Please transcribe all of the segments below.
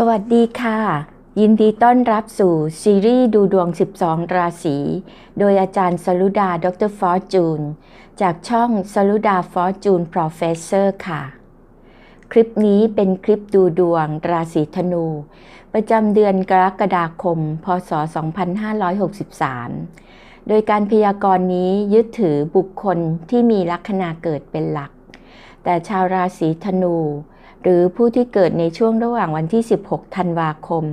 สวัสดีค่ะ ยินดีต้อนรับสู่ซีรีส์ดูดวง 12 ราศี โดยอาจารย์สรุดา ดรฟอร์จูน จากช่องสรุดาฟอร์จูนโปรเฟสเซอร์ค่ะ คลิปนี้เป็นคลิปดูดวงราศีธนู ประจำเดือนกรกฎาคม พศ 2563 โดยการพยากรณ์นี้ยึดถือบุคคลที่มีลัคนาเกิดเป็นหลัก แต่ชาวราศีธนู หรือผู้ที่เกิดในช่วงระหว่างวันที่ 16 ธันวาคม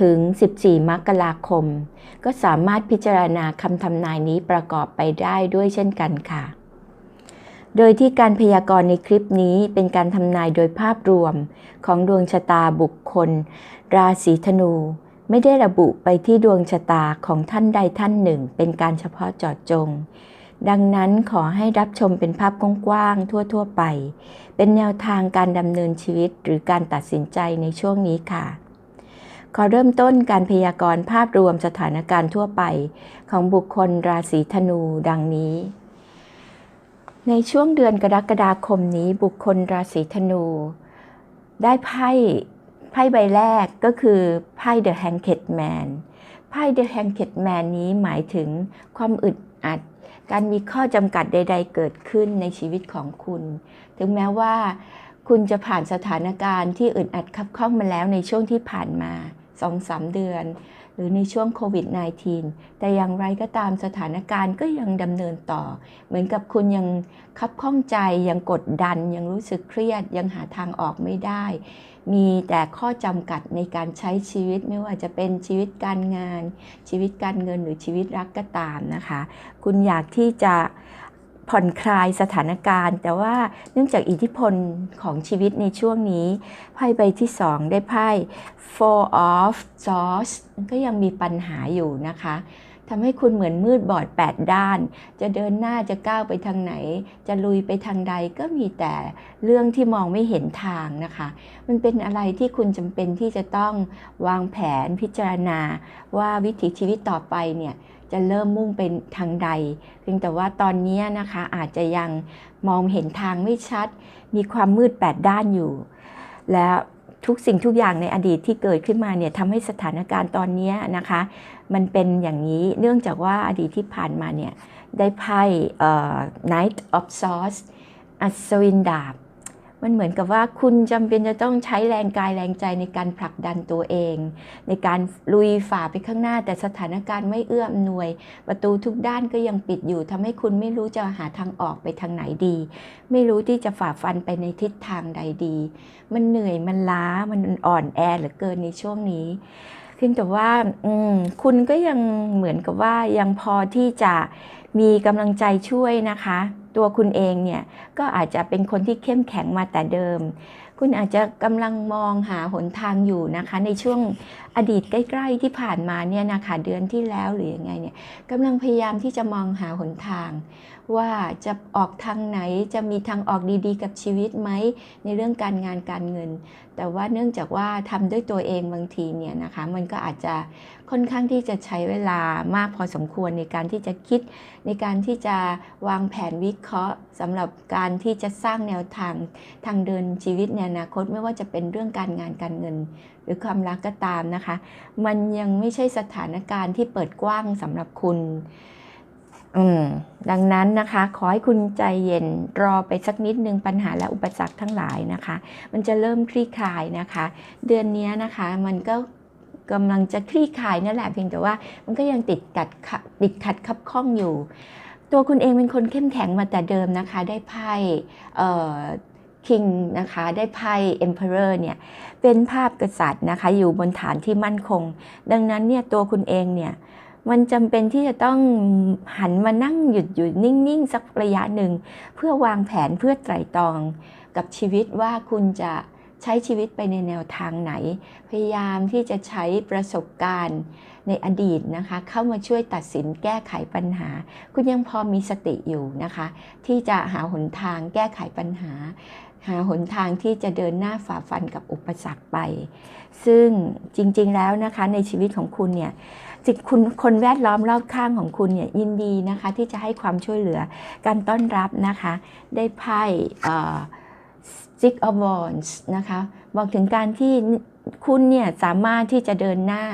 ถึง 14 มกราคม ก็สามารถพิจารณาคำทำนายนี้ประกอบไปได้ด้วยเช่นกันค่ะ โดยที่การพยากรณ์ในคลิปนี้เป็นการทำนายโดยภาพรวมของดวงชะตาบุคคล ราศีธนู ไม่ได้ระบุไปที่ดวงชะตาของท่านใดท่านหนึ่ง เป็นการเฉพาะเจาะจง ดังนั้นขอให้รับชมเป็นภาพกว้างๆทั่ว ๆ ไป เป็นแนวทางการดำเนินชีวิตหรือการตัดสินใจในช่วงนี้ค่ะ ขอเริ่มต้นการพยากรณ์ภาพรวมสถานการณ์ทั่วไป ของบุคคลราศีธนูดังนี้ ในช่วงเดือนกรกฎาคมนี้บุคคลราศีธนู ได้ไพ่ไพ่ใบแรกก็คือไพ่ The Hanged Man ไพ่ The Hanged Man นี้หมายถึงความอึดอัด การมีข้อจำกัดใด ๆ เกิดขึ้นในชีวิตของคุณ ถึงแม้ว่า คุณจะผ่านสถานการณ์ที่อึดอัดคับข้องมาแล้วในช่วงที่ผ่านมา2-3เดือน หรือในช่วงโควิด -19 แต่อย่างไรก็ตามสถานการณ์ก็ยังดำเนินต่อ เหมือนกับคุณยังคับข้องใจยังกดดัน ยังรู้สึกเครียด ยังหาทางออกไม่ได้ มีแต่ข้อจำกัดในการใช้ชีวิตไม่ว่าจะเป็นชีวิตการงาน ชีวิตการเงินหรือชีวิตรักก็ตามนะคะ คุณอยากที่จะ ผ่อนคลายสถานการณ์ แต่ว่าเนื่องจากอิทธิพลของชีวิตในช่วงนี้ ไพ่ใบที่ 2 ได้ไพ่ Four of Swords ก็ยังมีปัญหาอยู่นะคะทำให้คุณเหมือนมืดบอด 8 ด้าน จะเดินหน้าจะก้าวไปทางไหน จะลุยไปทางใดก็มีแต่เรื่องที่มองไม่เห็นทางนะคะ มันเป็นอะไรที่คุณจำเป็นที่จะต้องวางแผนพิจารณาว่าวิถีชีวิตต่อไปเนี่ย จะเริ่มมุ่งเป็นทางใด เพียงแต่ว่าตอนนี้นะคะอาจจะยังมองเห็นทางไม่ชัด มีความมืดแปดด้านอยู่ และทุกสิ่งทุกอย่างในอดีตที่เกิดขึ้นมาเนี่ยทำให้สถานการณ์ตอนนี้นะคะ มันเป็นอย่างนี้เนื่องจากว่าอดีตที่ผ่านมาเนี่ยได้ไพ่ Knight of Swords อัศวินดาบ มันเหมือนกับว่าคุณจำเป็นจะต้องใช้แรงกายแรงใจในการผลักดันตัวเอง ในการลุยฝ่าไปข้างหน้า แต่สถานการณ์ไม่เอื้ออำนวย ประตูทุกด้านก็ยังปิดอยู่ทำให้คุณไม่รู้จะหาทางออกไปทางไหนดี ไม่รู้ที่จะฝ่าฟันไปในทิศทางใดดี มันเหนื่อยมันล้ามันอ่อนแอเหลือเกินในช่วงนี้เพียงแต่ว่าคุณก็ยังเหมือนกับว่ายังพอที่จะ มีกำลังใจช่วยนะคะ ตัวคุณเองเนี่ยก็อาจจะเป็นคนที่เข้มแข็งมาแต่เดิม คุณอาจจะกำลังมองหาหนทางอยู่นะคะ ในช่วงอดีตใกล้ๆที่ผ่านมาเนี่ยนะคะเดือนที่แล้วหรือยังไงเนี่ยกำลังพยายามที่จะมองหาหนทางว่าจะออกทางไหนจะมีทางออกดีๆ กับชีวิตไหมในเรื่องการงานการเงิน แต่ว่าเนื่องจากว่าทำด้วยตัวเองบางทีเนี่ยนะคะมันก็อาจจะค่อนข้างที่จะใช้เวลามากพอสมควรในการที่จะคิด ในการที่จะวางแผนวิเคราะห์สำหรับการที่จะสร้างแนวทางทางเดินชีวิตในอนาคตไม่ว่าจะเป็นเรื่องการงานการเงิน หรือความรักก็ตามนะคะ มันยังไม่ใช่สถานการณ์ที่เปิดกว้างสำหรับคุณ อืมดังนั้นนะคะ ขอให้คุณใจเย็นรอไปสักนิดนึงปัญหาและอุปสรรคทั้งหลายนะคะ มันจะเริ่มคลี่คลายนะคะ เดือนนี้นะคะมันก็กำลังจะคลี่คลายนั่นแหละเพียงแต่ว่ามันก็ยังติดกัดติดขัดคับข้องอยู่ ตัวคุณเองเป็นคนเข้มแข็งมาแต่เดิมนะคะ ได้ไพ่คิงนะคะได้ไพ่ Emperor เนี่ยเป็นภาพกษัตริย์นะคะอยู่บนฐานที่มั่นคง ดังนั้นเนี่ยตัวคุณเองเนี่ย มันจำเป็นที่จะต้องหันมานั่งหยุดอยู่นิ่งๆ สักระยะหนึ่ง เพื่อวางแผนเพื่อไตร่ตรองกับชีวิตว่าคุณจะใช้ชีวิตไปในแนวทางไหน พยายามที่จะใช้ประสบการณ์ในอดีตนะคะ เข้ามาช่วยตัดสินแก้ไขปัญหา คุณยังพอมีสติอยู่นะคะ ที่จะหาหนทางแก้ไขปัญหา หาหนทางที่จะเดินหน้าฝ่าฟันกับอุปสรรคไป ซึ่งจริงๆแล้วนะคะในชีวิตของคุณเนี่ย จิตคุณคนแวดล้อมรอบข้างของคุณเนี่ยยินดีนะคะที่จะให้ความช่วยเหลือการต้อนรับนะคะ ได้ไพ่ Six of Wands นะคะ บอกถึงการที่ คุณเนี่ยสามารถที่จะเดินหน้า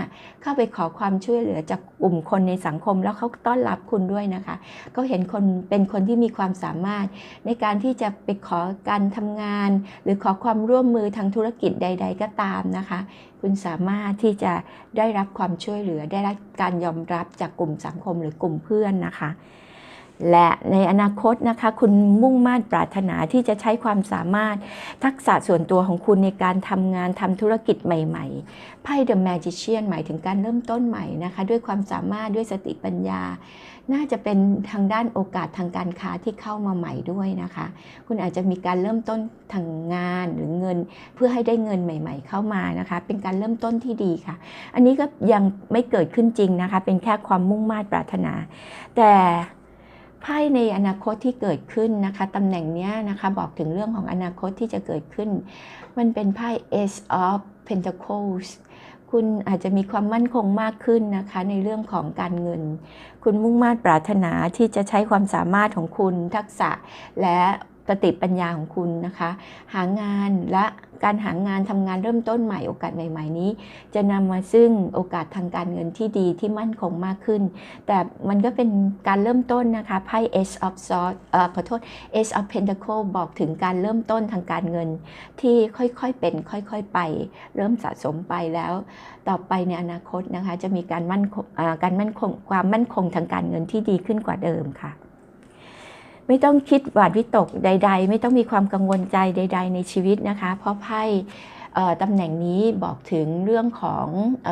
เข้าไปขอความช่วยเหลือจากกลุ่มคนในสังคม แล้วเขาต้อนรับคุณด้วยนะคะ ก็เห็นคนเป็นคนที่มีความสามารถ ในการที่จะไปขอการทำงาน หรือขอความร่วมมือทางธุรกิจใด ๆ ก็ตามนะคะ คุณสามารถที่จะได้รับความช่วยเหลือ ได้รับการยอมรับจากกลุ่มสังคมหรือกลุ่มเพื่อนนะคะ และในอนาคตนะคะคุณมุ่งมั่นปรารถนาที่จะใช้ความสามารถ ทักษะส่วนตัวของคุณในการทำงานทำธุรกิจใหม่ๆไพ่ The Magician หมายถึงการเริ่มต้นใหม่นะคะ ด้วยความสามารถด้วยสติปัญญา น่าจะเป็นทางด้านโอกาสทางการค้าที่เข้ามาใหม่ด้วยนะคะ คุณอาจจะมีการเริ่มต้นทางงานหรือเงิน เพื่อให้ได้เงินใหม่ ๆ เข้ามานะคะ เป็นการเริ่มต้นที่ดีค่ะ อันนี้ก็ยังไม่เกิดขึ้นจริงนะคะ เป็นแค่ความมุ่งมั่นปรารถนา แต่ ไพ่ในอนาคตที่เกิดขึ้นนะคะตำแหน่งเนี้ยนะคะบอกถึงเรื่องของอนาคตที่จะเกิดขึ้น มันเป็นไพ่ Ace of Pentacles คุณอาจจะมีความมั่นคงมากขึ้นนะคะในเรื่องของการเงิน คุณมุ่งมั่นปรารถนาที่จะใช้ความสามารถของคุณทักษะและ สติปัญญาของคุณนะคะ หางานและการหางานทำงานเริ่มต้นใหม่โอกาสใหม่ ๆ นี้ จะนำมาซึ่งโอกาสทางการเงินที่ดีที่มั่นคงมากขึ้น แต่มันก็เป็นการเริ่มต้นนะคะไพ่ Ace of Swords เอ่อขอโทษ Ace of Pentacle บอกถึงการเริ่มต้นทางการเงิน ที่ค่อยๆเป็นค่อยๆไป เริ่มสะสมไปแล้ว ต่อไปในอนาคตนะคะจะมีการมั่นคงอ่าการมั่นคงความมั่นคงทางการเงินที่ดีขึ้นกว่าเดิมค่ะ ไม่ต้องคิดหวาดวิตกใด ๆ ไม่ต้องมีความกังวลใจใด ๆ ในชีวิตนะคะ เพราะไพ่ ตำแหน่งนี้บอกถึงเรื่องของอ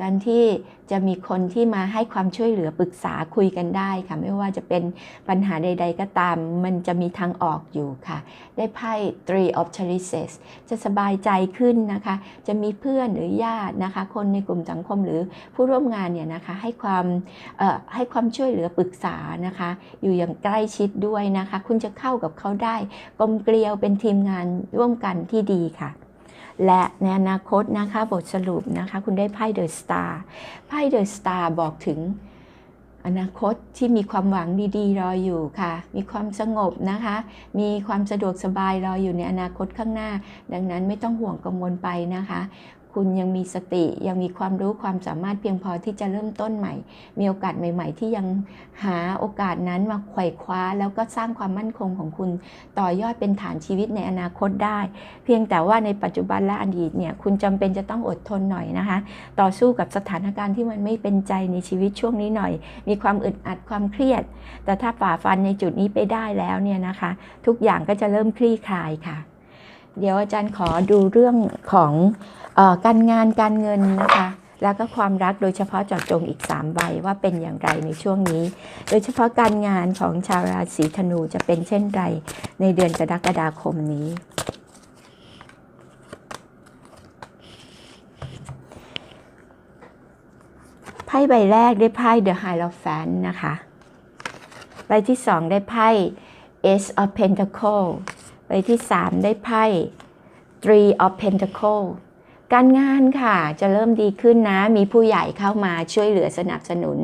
การที่จะมีคนที่มาให้ความช่วยเหลือปรึกษาคุยกันได้ค่ะไม่ว่าจะเป็นปัญหาใด ๆ ก็ตาม มันจะมีทางออกอยู่ค่ะ ได้ไพ่ three of chalices จะสบายใจขึ้นนะคะ จะมีเพื่อนหรือญาตินะคะ คนในกลุ่มสังคมหรือผู้ร่วมงานเนี่ยนะคะให้ความให้ความช่วยเหลือปรึกษานะคะ อยู่อย่างใกล้ชิดด้วยนะคะ คุณจะเข้ากับเขาได้กลมเกลียวเป็นทีมงานร่วมกันที่ดีค่ะ และในอนาคตนะคะบทสรุปนะคะคุณได้ไพ่เดอะสตาร์ไพ่เดอะสตาร์บอกถึงอนาคตที่มีความหวังดีๆ รออยู่ค่ะ มีความสงบนะคะ มีความสะดวกสบายรออยู่ในอนาคตข้างหน้า ดังนั้นไม่ต้องห่วงกังวลไปนะคะ คุณยังมีสติ ยังมีความรู้ความสามารถเพียงพอที่จะเริ่มต้นใหม่ มีโอกาสใหม่ ๆ ที่ยังหาโอกาสนั้นมาไขว่คว้า แล้วก็สร้างความมั่นคงของคุณ ต่อยอดเป็นฐานชีวิตในอนาคตได้ เพียงแต่ว่าในปัจจุบันและอดีตเนี่ยคุณจำเป็นจะต้องอดทนหน่อยนะคะ ต่อสู้กับสถานการณ์ที่มันไม่เป็นใจในชีวิตช่วงนี้หน่อย มีความอึดอัดความเครียด แต่ถ้าฝ่าฟันในจุดนี้ไปได้แล้วเนี่ยนะคะ ทุกอย่างก็จะเริ่มคลี่คลายค่ะ เดี๋ยวอาจารย์ขอดูเรื่องของ การงานการเงินนะคะแล้วก็ความรักโดยเฉพาะเจาะจงอีก3ใบว่าเป็นอย่างไรในช่วงนี้ โดยเฉพาะการงานของชาวราศีธนูจะเป็นเช่นไรในเดือนกรกฎาคมนี้ ไพ่ใบแรกได้ไพ่ The Hierophant นะคะ ใบที่สองได้ไพ่ Ace of pentacles ใบที่สามได้ไพ่ Three of pentacles การงานค่ะจะเริ่มดีขึ้นนะ มีผู้ใหญ่เข้ามาช่วยเหลือสนับสนุน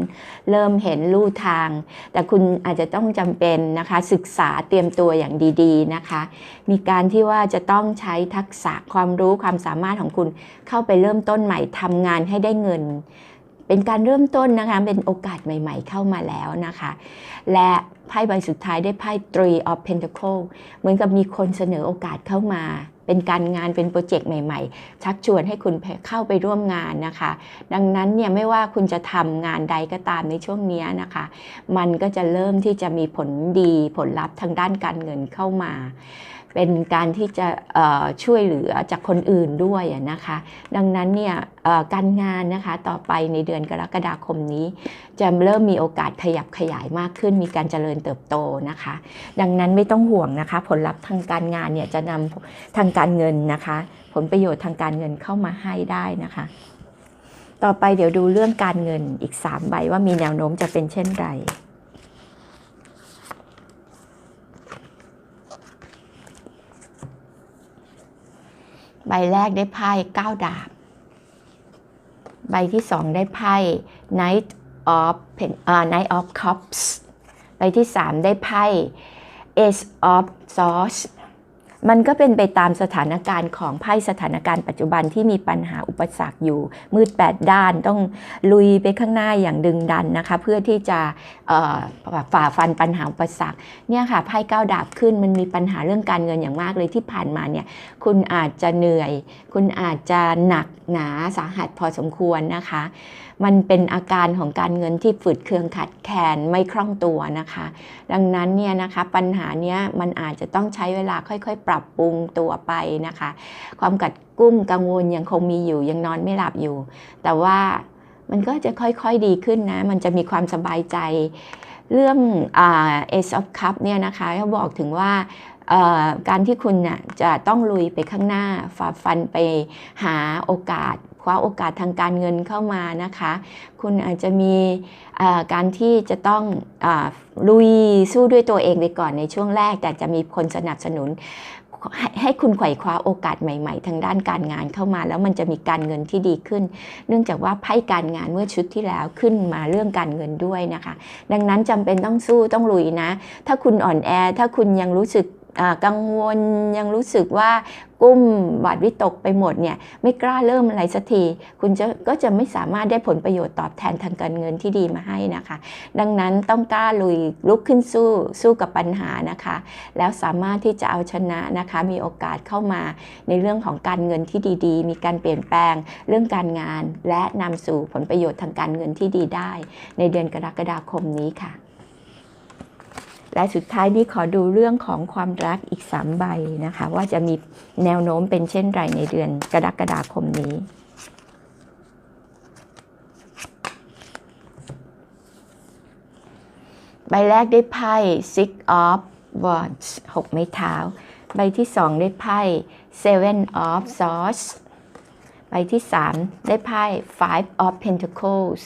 เริ่มเห็นลู่ทาง แต่คุณอาจจะต้องจำเป็นนะคะ ศึกษาเตรียมตัวอย่างดีๆนะคะ มีการที่ว่าจะต้องใช้ทักษะความรู้ความสามารถของคุณเข้าไปเริ่มต้นใหม่ทำงานให้ได้เงิน เป็นการเริ่มต้นนะคะ เป็นโอกาสใหม่ ๆ เข้ามาแล้วนะคะ และไพ่ใบสุดท้ายได้ไพ่ Three of Pentacle เหมือนกับมีคนเสนอโอกาสเข้ามา เป็นการงานเป็นโปรเจกต์ใหม่ ๆ ชักชวนให้คุณเข้าไปร่วมงานนะคะ ดังนั้นเนี่ยไม่ว่าคุณจะทำงานใดก็ตามในช่วงนี้นะคะ มันก็จะเริ่มที่จะมีผลดีผลลัพธ์ทางด้านการเงินเข้ามา เป็นการที่จะช่วยเหลือจากคนอื่นด้วยนะคะ ดังนั้นเนี่ยการงานนะคะต่อไปในเดือนกรกฎาคมนี้ จะเริ่มมีโอกาสขยับขยายมากขึ้น มีการเจริญเติบโตนะคะ ดังนั้นไม่ต้องห่วงนะคะ ผลลัพธ์ทางการงานเนี่ยจะนำทางการเงินนะคะ ผลประโยชน์ทางการเงินเข้ามาให้ได้นะคะ ต่อไปเดี๋ยวดูเรื่องการเงินอีก 3 ใบว่ามีแนวโน้มจะเป็นเช่นไร ใบแรกได้ไพ่9ดาบ ใบที่สองได้ไพ่ Knight of Pen อ่า Knight of Cups ใบที่สามได้ไพ่ Ace of Swords มันก็เป็นไปตามสถานการณ์ของไพ่สถานการณ์ปัจจุบันที่มีปัญหาอุปสรรคอยู่ มืดแปดด้านต้องลุยไปข้างหน้าอย่างดึงดันนะคะ เพื่อที่จะฝ่าฟันปัญหาอุปสรรคเนี่ยค่ะไพ่ก้าวดาบขึ้นมันมีปัญหาเรื่องการเงินอย่างมากเลยที่ผ่านมาเนี่ยคุณอาจจะเหนื่อย คุณอาจจะหนักหนาสาหัสพอสมควรนะคะ มันเป็นอาการของการเงินที่ฝืดเคืองขัดแคลนไม่คล่องตัวนะคะ ดังนั้นเนี่ยนะคะปัญหาเนี้ยมันอาจจะต้องใช้เวลาค่อยๆปรับปรุงตัวไปนะคะ ความกัดกุ้มกังวลยังคงมีอยู่ยังนอนไม่หลับอยู่ แต่ว่ามันก็จะค่อยๆดีขึ้นนะ มันจะมีความสบายใจ เรื่องอ่า Ace of Cup เนี่ยนะคะเขาบอกถึงว่าการที่คุณน่ะจะต้องลุยไปข้างหน้าฝ่าฟันไปหาโอกาสคว้าโอกาสทางการเงินเข้ามานะคะ คุณอาจจะมีการที่จะต้องอลุยสู้ด้วยตัวเองไปก่อนในช่วงแรก แต่จะมีคนสนับสนุน ให้ให้คุณไขว่คว้าโอกาสใหม่ๆ ทางด้านการงานเข้ามา แล้วมันจะมีการเงินที่ดีขึ้น เนื่องจากว่าไพ่การงานเมื่อชุดที่แล้วขึ้นมาเรื่องการเงินด้วยนะคะ ดังนั้นจำเป็นต้องสู้ต้องลุยนะ ถ้าคุณอ่อนแอ ถ้าคุณยังรู้สึกกังวลยังรู้สึกว่า กุ้มหวาดวิตกไปหมดเนี่ยไม่กล้าเริ่มอะไรสักที คุณจะก็จะไม่สามารถได้ผลประโยชน์ตอบแทนทางการเงินที่ดีมาให้นะคะ ดังนั้นต้องกล้าลุยลุกขึ้นสู้สู้กับปัญหานะคะ แล้วสามารถที่จะเอาชนะนะคะ มีโอกาสเข้ามาในเรื่องของการเงินที่ดี ๆ มีการเปลี่ยนแปลงเรื่องการงาน และนำสู่ผลประโยชน์ทางการเงินที่ดีได้ ในเดือนกรกฎาคมนี้ค่ะ และสุดท้ายนี้ขอดูเรื่องของความรักอีก 3 ใบนะคะ ว่าจะมีแนวโน้มเป็นเช่นไรในเดือนกรกฎาคมนี้ใบแรกได้ไพ่ six of wands หกไม้เท้า ใบที่สองได้ไพ่ seven of swords ใบที่สามได้ไพ่ five of pentacles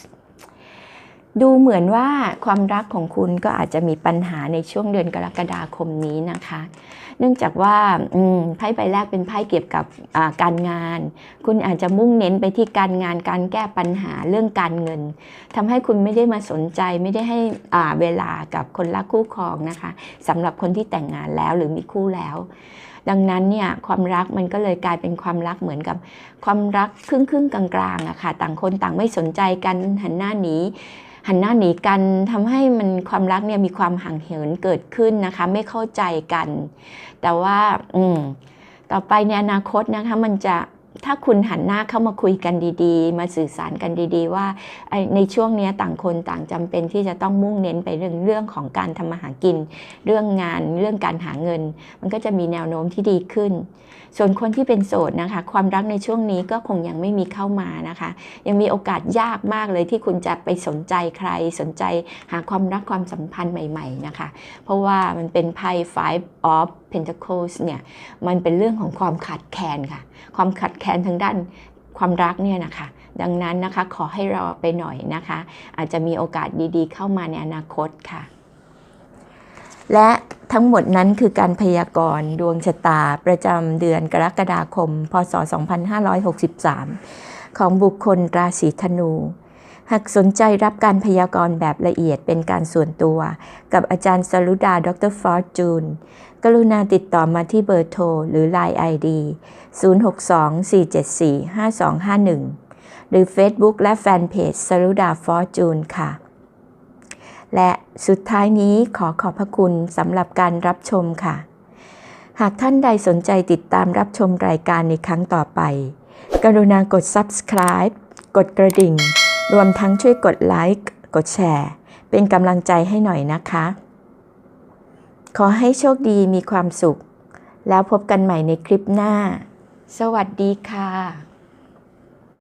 ดูเหมือนว่าความรักของคุณก็อาจจะมีปัญหาในช่วงเดือนกรกฎาคมนี้นะคะ เนื่องจากว่าไพ่ใบแรกเป็นไพ่เกี่ยวกับการงาน คุณอาจจะมุ่งเน้นไปที่การงานการแก้ปัญหาเรื่องการเงินทำให้คุณไม่ได้มาสนใจไม่ได้ให้เวลากับคนรักคู่ครองนะคะสำหรับคนที่แต่งงานแล้วหรือมีคู่แล้วดังนั้นเนี่ยความรักมันก็เลยกลายเป็นความรักเหมือนกับความรักครึ่งครึ่งกลางๆอะค่ะต่างคนต่างไม่สนใจกันหันหน้าหนี หันหน้าหนีกันทำให้มันความรักเนี่ยมีความห่างเหินเกิดขึ้นนะคะ ไม่เข้าใจกัน แต่ว่าอืมต่อไปในอนาคตนะคะมันจะ ถ้าคุณหันหน้าเข้ามาคุยกันดีๆ มาสื่อสารกันดีๆ ว่าในช่วงนี้ต่างคนต่างจำเป็นที่จะต้องมุ่งเน้นไปเรื่องเรื่องของการทำมาหากิน เรื่องงานเรื่องการหาเงิน มันก็จะมีแนวโน้มที่ดีขึ้น ส่วนคนที่เป็นโสดนะคะ ความรักในช่วงนี้ก็คงยังไม่มีเข้ามานะคะ ยังมีโอกาสยากมากเลยที่คุณจะไปสนใจใครสนใจหาความรักความสัมพันธ์ใหม่ ๆนะคะ เพราะว่ามันเป็นไพ่ five of pentacles เนี่ยมันเป็นเรื่องของความขาดแคลนค่ะ ความขาดแคลนทางด้านความรักเนี่ยนะคะ ดังนั้นนะคะขอให้รอไปหน่อยนะคะ อาจจะมีโอกาสดีๆ เข้ามาในอนาคตค่ะ และทั้งหมดนั้นคือการพยากรณ์ดวงชะตาประจำเดือนกรกฎาคม พศ 2563 ของบุคคลราศีธนู หากสนใจรับการพยากรณ์แบบละเอียดเป็นการส่วนตัว กับอาจารย์สรุดา ดรฟอร์จูน กรุณาติดต่อมาที่เบอร์โทร หรือ Line ID 062-474-5251 หรือ Facebook และแฟนเพจสรุดาฟอร์จูนค่ะ และสุดท้ายนี้ขอขอบพระคุณสำหรับการรับชมค่ะ หากท่านใดสนใจติดตามรับชมรายการในครั้งต่อไป กรุณากด subscribe กดกระดิ่ง รวมทั้งช่วยกดไลค์กดแชร์ เป็นกำลังใจให้หน่อยนะคะ ขอให้โชคดีมีความสุข แล้วพบกันใหม่ในคลิปหน้า สวัสดีค่ะ